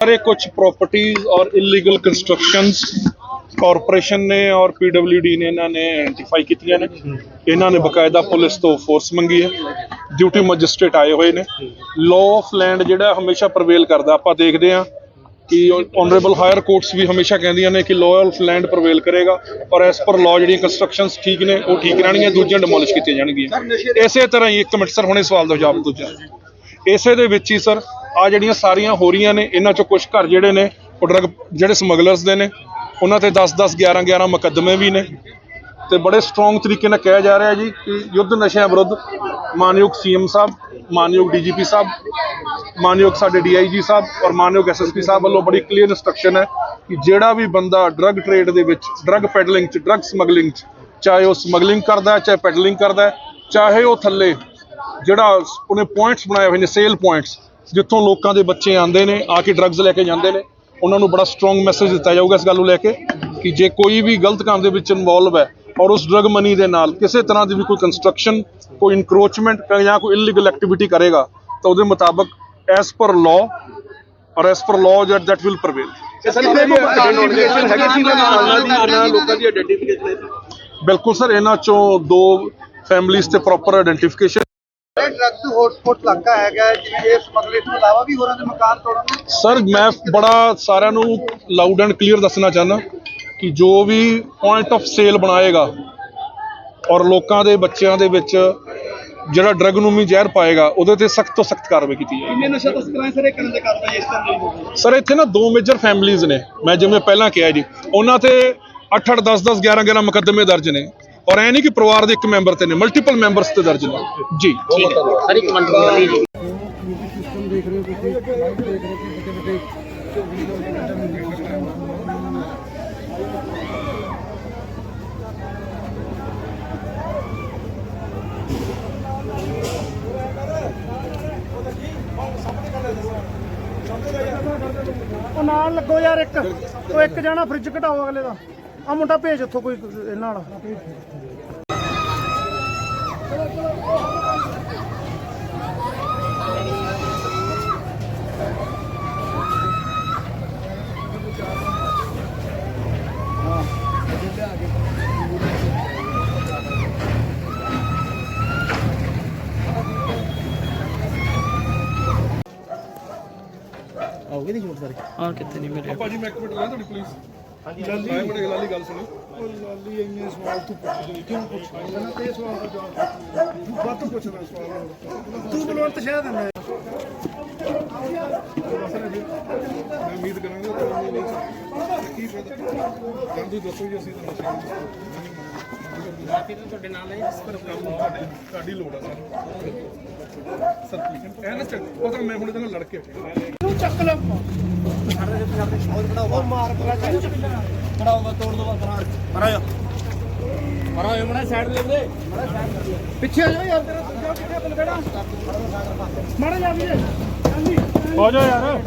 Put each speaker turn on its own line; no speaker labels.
ਸਾਰੇ ਕੁਝ ਪ੍ਰਾਪਰਟੀਆਂ ਔਰ ਇਲੀਗਲ ਕੰਸਟਰਕਸ਼ਨਸ ਕਾਰਪੋਰੇਸ਼ਨ ਨੇ ਔਰ ਪੀਡਬਲਯੂਡੀ ਨੇ ਇਹਨਾਂ ਨੇ ਆਇਡੈਂਟੀਫਾਈ ਕੀਤੀਆਂ ਨੇ। ਇਹਨਾਂ ਨੇ ਬਕਾਇਦਾ ਪੁਲਿਸ ਤੋਂ ਫੋਰਸ ਮੰਗੀ ਹੈ। ਡਿਊਟੀ ਮੈਜਿਸਟ੍ਰੇਟ ਆਏ ਹੋਏ ਨੇ। ਲਾਅ ਆਫ ਲੈਂਡ ਜਿਹੜਾ ਹਮੇਸ਼ਾ ਪ੍ਰਵੇਲ ਕਰਦਾ। ਆਪਾਂ ਦੇਖਦੇ ਹਾਂ ਕਿ ਆਨਰੇਬਲ ਹਾਇਰ ਕੋਰਟਸ ਵੀ ਹਮੇਸ਼ਾ ਕਹਿੰਦੀਆਂ ਨੇ ਕਿ ਲਾਅ ਆਫ ਲੈਂਡ ਪ੍ਰਵੇਲ ਕਰੇਗਾ। ਔਰ ਐਸ ਪਰ ਲਾਅ ਜਿਹੜੀਆਂ ਕੰਸਟਰਕਸ਼ਨਸ ਠੀਕ ਨੇ, ਉਹ ਠੀਕ ਰਹਿਣਗੀਆਂ। ਦੂਜੀਆਂ ਡਿਮੋਲਿਸ਼ ਕੀਤੀਆਂ ਜਾਣਗੀਆਂ। ਇਸੇ ਤਰ੍ਹਾਂ ਹੀ ਇੱਕ ਮਿੰਟ ਸਰ ਹੁਣੇ ਸਵਾਲ ਦਾ ਜਵਾਬ ਦੂਜਾ। ਇਸੇ ਦੇ ਵਿੱਚ ਹੀ ਸਰ ਆ ਜਿਹੜੀਆਂ ਸਾਰੀਆਂ ਹੋ ਰਹੀਆਂ ਨੇ, ਇਹਨਾਂ ਚੋਂ ਕੁਝ ਘਰ ਜਿਹੜੇ ਨੇ, ਉਹ ਡਰਗ ਜਿਹੜੇ ਸਮਗਲਰਸ ਦੇ ਨੇ, ਉਹਨਾਂ ਤੇ 10 10 11 11 ਮੁਕੱਦਮੇ ਵੀ ਨੇ। ਤੇ ਬੜੇ ਸਟਰੋਂਗ ਤਰੀਕੇ ਨਾਲ ਕਿਹਾ ਜਾ ਰਿਹਾ ਜੀ ਕਿ ਯੁੱਧ ਨਸ਼ਿਆਂ ਵਿਰੁੱਧ ਮਾਨਯੋਗ ਸੀਐਮ ਸਾਹਿਬ, ਮਾਨਯੋਗ ਡੀਜੀਪੀ ਸਾਹਿਬ, ਮਾਨਯੋਗ ਸਾਡੇ ਡੀਆਈਜੀ ਸਾਹਿਬ ਔਰ ਮਾਨਯੋਗ ਐਸਐਸਪੀ ਸਾਹਿਬ ਵੱਲੋਂ ਬੜੀ ਕਲੀਅਰ ਇਨਸਟਰਕਸ਼ਨ ਹੈ ਕਿ ਜਿਹੜਾ ਵੀ ਬੰਦਾ ਡਰੱਗ ਟ੍ਰੇਡ ਦੇ ਵਿੱਚ ਡਰੱਗ ਪੈਡਲਿੰਗ ਚ ਡਰੱਗ ਸਮਗਲਿੰਗ ਚ, ਚਾਹੇ ਉਹ ਸਮਗਲਿੰਗ ਕਰਦਾ ਹੈ, ਚਾਹੇ ਪੈਡਲਿੰਗ ਕਰਦਾ ਹੈ, ਚਾਹੇ ਉਹ ਥੱਲੇ ਜਿਹੜਾ ਉਹਨੇ ਪੁਆਇੰਟਸ ਬਣਾਏ ਹੋਏ ਨੇ ਸੇਲ ਪੁਆਇੰਟਸ ਜਿੱਥੋਂ ਲੋਕਾਂ ਦੇ ਬੱਚੇ ਆਉਂਦੇ ਨੇ ਆ ਕੇ ਡਰੱਗਸ ਲੈ ਕੇ ਜਾਂਦੇ ਨੇ ਉਹਨਾਂ ਨੂੰ ਬੜਾ ਸਟਰੋਂਗ ਮੈਸੇਜ ਦਿੱਤਾ ਜਾਊਗਾ ਇਸ ਗੱਲ ਨੂੰ ਲੈ ਕੇ ਕਿ ਜੇ ਕੋਈ ਵੀ ਗਲਤ ਕੰਮ ਦੇ ਵਿੱਚ ਇਨਵੋਲਵ ਹੈ ਔਰ ਉਸ ਡਰੱਗ ਮਨੀ ਦੇ ਨਾਲ ਕਿਸੇ ਤਰ੍ਹਾਂ ਦੀ ਵੀ ਕੋਈ ਕੰਸਟਰਕਸ਼ਨ ਕੋਈ ਇਨਕਰੋਚਮੈਂਟ ਜਾਂ ਕੋਈ ਇਲੀਗਲ ਐਕਟੀਵਿਟੀ ਕਰੇਗਾ ਤਾਂ ਉਹਦੇ ਮੁਤਾਬਕ as per law or as per law jet that will prevail
identification ਹੈਗੀ ਸੀ ਨਾ ਨਾਲ? ਦੀ ਇਹਨਾਂ ਲੋਕਾਂ ਦੀ ਆਈਡੈਂਟੀਫਿਕੇਸ਼ਨ ਹੈ
ਬਿਲਕੁਲ ਸਰ ਇਹਨਾਂ ਚੋਂ ਦੋ ਫੈਮਲੀਆਂ ਤੇ ਪ੍ਰੋਪਰ ਆਇਡੈਂਟੀਫਿਕੇਸ਼ਨ
ਡਰੱਗ ਹੌਟਸਪੌਟ ਇਲਾਕਾ ਹੈਗਾ ਹੈ, ਜਿਵੇਂ ਇਹ ਸਮਗਲਰ ਤੋਂ ਇਲਾਵਾ ਵੀ ਹੋਰਾਂ ਦੇ ਮਕਾਨ ਤੋੜਨ
ਸਰ ਮੈਂ ਬੜਾ ਸਾਰਿਆਂ ਨੂੰ ਲਾਊਡ ਐਂਡ ਕਲੀਅਰ ਦੱਸਣਾ ਚਾਹੁੰਦਾ ਕਿ ਜੋ ਵੀ ਪੁਆਇੰਟ ਆਫ ਸੇਲ ਬਣਾਏਗਾ ਔਰ ਲੋਕਾਂ ਦੇ ਬੱਚਿਆਂ ਦੇ ਵਿੱਚ ਜਿਹੜਾ ਡਰੱਗ ਨੂੰ ਵੀ ਜ਼ਹਿਰ ਪਾਏਗਾ ਉਹਦੇ ਤੇ ਸਖਤ ਤੋਂ ਸਖਤ ਕਾਰਵਾਈ ਕੀਤੀ ਜਾਏਗੀ।
ਕਿੰਨੇ ਨਸ਼ਾ ਤਸਕਰਾਂ ਸਾਰੇ ਕਰਨ ਦੇ ਕਾਰਵਾਈ ਇਸ ਤਰ੍ਹਾਂ ਦੀ ਹੋਊਗੀ
ਸਰ ਇੱਥੇ ਨਾ ਦੋ ਮੇਜਰ ਫੈਮਲੀਆਂ ਨੇ ਮੈਂ ਜਿਵੇਂ ਪਹਿਲਾਂ ਕਿਹਾ ਜੀ ਉਹਨਾਂ ਤੇ 8 8 10 10 11 11 ਮੁਕੱਦਮੇ ਦਰਜ ਨੇ। ਔਰ ਐ ਨਹੀਂ ਕਿ ਪਰਿਵਾਰ ਦੇ ਇੱਕ ਮੈਂਬਰ ਤੇ ਨੇ ਮਲਟੀਪਲ ਮੈਂਬਰਸ ਤੇ ਦਰਜ ਨੇ। ਜੀ
ਹਰ ਇੱਕ ਮੰਡੀ ਦੀ
ਉਹ ਨਾਲ ਲੱਗੋ ਯਾਰ ਇੱਕ। ਉਹ ਇੱਕ ਜਾਣਾ ਫ੍ਰਿਜ ਘਟਾਓ ਅਗਲੇ ਦਾ। ਆ ਮੁੰਡਾ ਭੇਜ ਇੱਥੋਂ ਕੋਈ ਇਹਨਾਂ ਵਾਲਾ।
ਔਰ ਕਿਤੇ ਨਹੀਂ ਮਿਲਿਆ।
ਭਾਜੀ ਮੈਂ ਇੱਕ ਮਿੰਟ ਲਾਂ ਤੁਹਾਡੀ ਪਲੀਜ਼ ਹਾਂਜੀ ਲਾਲੀ ਮਿੰਟ ਲਾਲੀ ਗੱਲ ਸੁਣੋ।
ਉਹ ਲਾਲੀ ਇੰਨੇ ਸਵਾਲ ਤੂੰ ਪੁੱਛਦੀ ਕਿਉਂ ਪੁੱਛਦਾ ਇਹਨਾਂ ਤੇ ਇਹ ਸਵਾਲ ਦਾ ਜਵਾਬ ਵੱਧ ਪੁੱਛਦਾ ਸਵਾਲ ਤੂੰ ਬਲਵੰਤ ਸ਼ਾਹ ਦਿੰਦਾ
ਮੈਂ ਉਮੀਦ ਕਰਾਂਗਾ ਤੁਹਾਨੂੰ ਨਹੀਂ ਕੀ ਫਾਇਦਾ? ਜਲਦੀ ਦੱਸੋ ਜੀ ਅਸੀਂ ਤਾਂ ਨਸ਼ੇ ਬਾਕੀ ਤਾਂ ਤੁਹਾਡੇ ਨਾਲ ਹੈ ਇਸ ਪਰ ਕੰਮ ਤੁਹਾਡੇ ਤੁਹਾਡੀ ਲੋੜ ਆ ਸਾਨੂੰ ਸਰ ਇਹ ਨਾ ਚੱਕ ਉਹ ਤਾਂ ਮੈਂ ਹੁਣ ਇਹਦੇ ਨਾਲ ਲੜ ਕੇ
ਤੂੰ ਚੱਕ ਲੈ। ਉਹ ਮਾਰ ਪਰਾ ਚੱਲ ਪਿੱਛੇ ਆ ਜਾ ਯਾਰ, ਤੇਰਾ ਦੂਜਾ ਕਿੱਥੇ ਬਲਗੜਾ? ਮਾੜਾ ਜਾ ਵੀਰੇ। ਹਾਂਜੀ
ਹੋ ਜਾ ਯਾਰ।